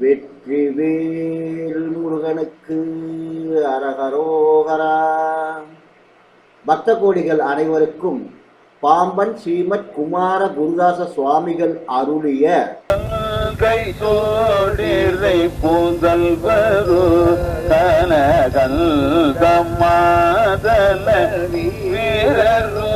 வெற்றிவேல் முருகனுக்கு அரகரோகரா. பக்த கோடிகள் அனைவருக்கும் பாம்பன் ஸ்ரீமத் குமார குருதாச சுவாமிகள் அருளிய கை சோடிரை பூந்தல் வரு கனகல் கம்மாதல வீரரோ.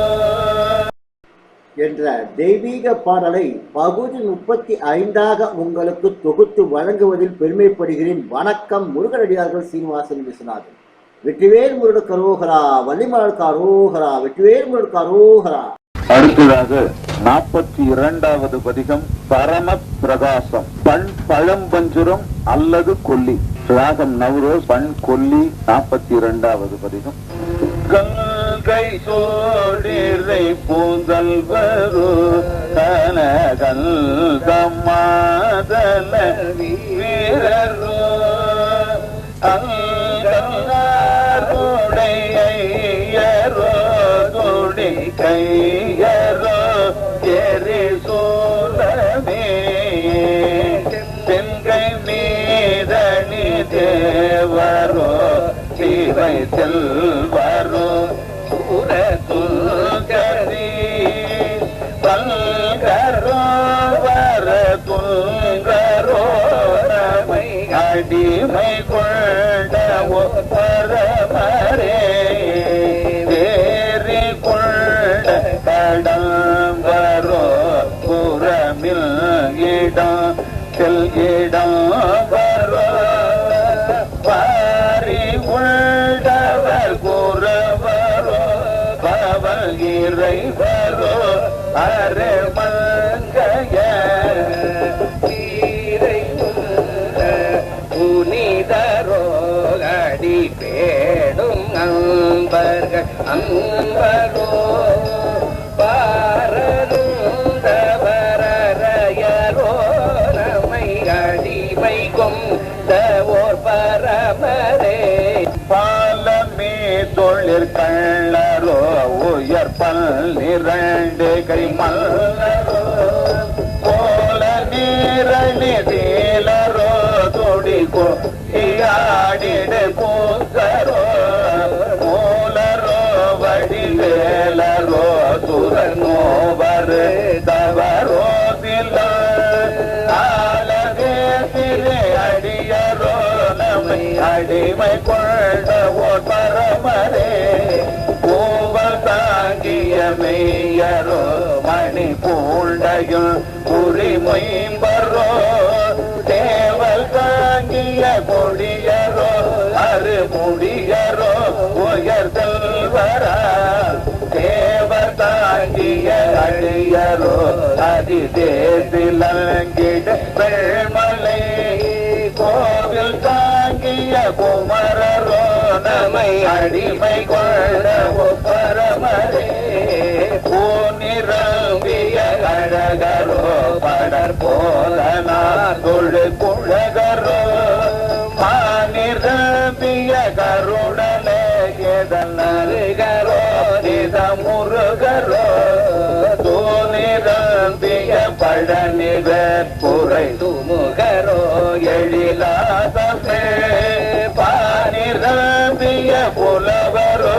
என்ற தெய்வீக பாடலை பகுதி முப்பத்தி ஐந்தாக உங்களுக்கு தொகுத்து வழங்குவதில் பெருமைப்படுகிறேன். வணக்கம் முருகனடியார்கள் சீனிவாசன் விஸ்வநாதன். வெற்றிவேல் முருகனுக்கு கரோகரா வள்ளிமலர் அரோகரா வெற்றிவேல் முருகனுக்கு கரோகரா அடுத்ததாக நாற்பத்தி இரண்டாவது பதிகம் பரம பிரகாசம் பண் பழம்பஞ்சுரம் அல்லது கொல்லி. ராகம் நவரோஸ் பண் கொல்லி நாற்பத்தி இரண்டாவது பதிகம். கை சோடிரை பூந்தல் வரு. கனகல் தம்மாதல வீரரு. அங்கருடையரோ துடி கையரோ. எரி சோழமே தென்கை மீதணி தேவரோ. சிவை செல்வரோ மகிமை கொண்ட பரமரே வேறி கொண்ட கடம்பரோ புறமில் இடம் செல்கிடம் அன்பரோ பாரருந்தவரையரோ நம்மை அடிமை கொண்ட ஓர் பரமரே. பாலமே தொழிற் கள்ளரோ உயர் பல் நிரண்டு கை மல்லரோ. போல நீரணி தீலரோ தொடி கொடியாடிட வடிவேலரோ துரநோவர் தவரோ திரு அடியரோ நம்மை அடிமை கொண்ட ஓர் பரமரே. பூவல் தாங்கிய மெய்யரோ மணி பூண்டையும் உரிமொயம்பரோ தேவல் தாங்கிய கொடியரோ அரு முடியரோ உயர்தல் வரா தாங்கிய அழியரோ அதி தேசிலங்கிட வெள்மலை கோவில் தாங்கிய குமரரோ நம்மை அடிமை கொண்ட பரமரே பூநிரம்பிய அழகரோ படர் போதனார் தொழு குழகரோ. குறை துமுகரோ எழிலாதமே பானிரம்பிய புலவரோ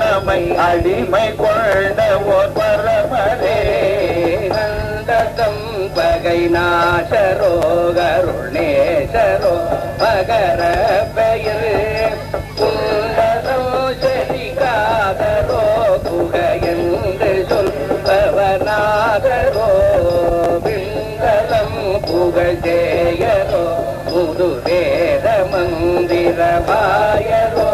நம்மை அடிமை கொண்ட ஓர் பகை நாசரோ கருணேசரோ மகர பெயர். குண்டரோ செலிகாதரோ புகையென்று சொல்பவனாதரோ. மந்திரமாயரோ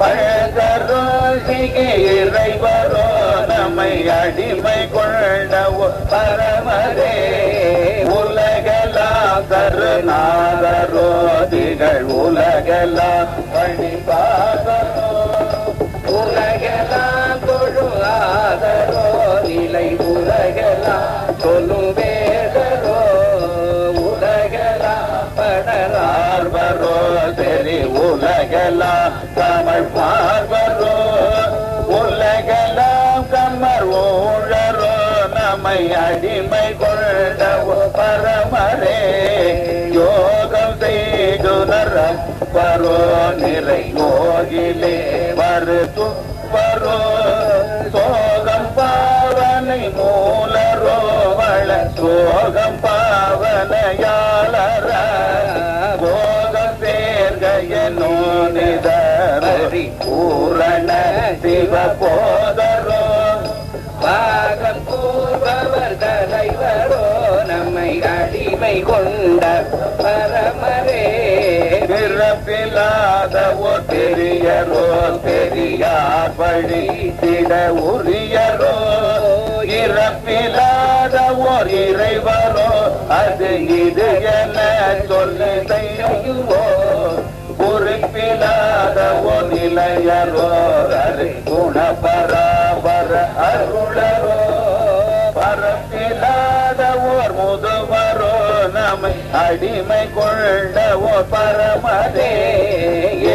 பழகரோ சிகை இறைவரோ நம்மை அடிமை கொண்டவோ பரமரே உலகெல்லாம் கருநாதரோ திகழ் உலகெல்லாம் பணிபாதரோ. பார்வரோ உலகெல்லாம் கம்மர் ஊழரோ நம்மை அடிமை கொண்ட பரமரே யோ பரோ நிறை நோகிலே மறுத்து பரோ சோகம் பாவனை மூலரோ வள சோகம் பாவனையா நிதரி பூரண சிவ போதரோ பாகம் கூறுபவர் தலைவரோ நம்மை அடிமை கொண்ட பரமரே. பிறப்பில்லாத ஓ பெரியரோ பெரியார் வழி திட உரியரோ. இறப்பில்லாத ஓர் இறைவரோ அது நிலையரோ குண பராபர அருளரோ பரப்பில்லாத ஓர் முதுவரோ நம்மை அடிமை கொண்ட ஓர் பரமதே.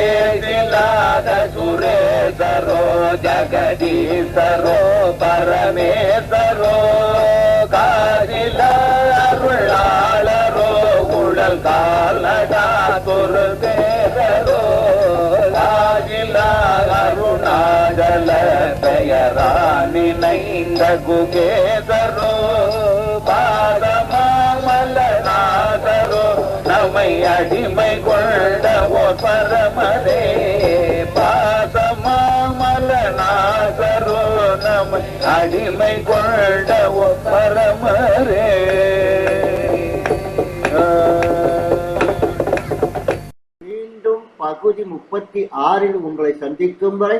ஏதில்லாத சுரேசரோ ஜகதீசரோ பரமேசரோ. காதில அருளாளரோ குழல் காலடா தொரு பெயரா நினைந்த குகேதரோ பாதமாமலநாதரோ நம்மை அடிமை கொண்ட ஓர் பரமரே பாதமாமலநாதரோ நம்மை அடிமை கொண்ட ஓர் பரமரே. மீண்டும் பகுதி முப்பத்தி ஆறில் உங்களை சந்திக்கும் வரை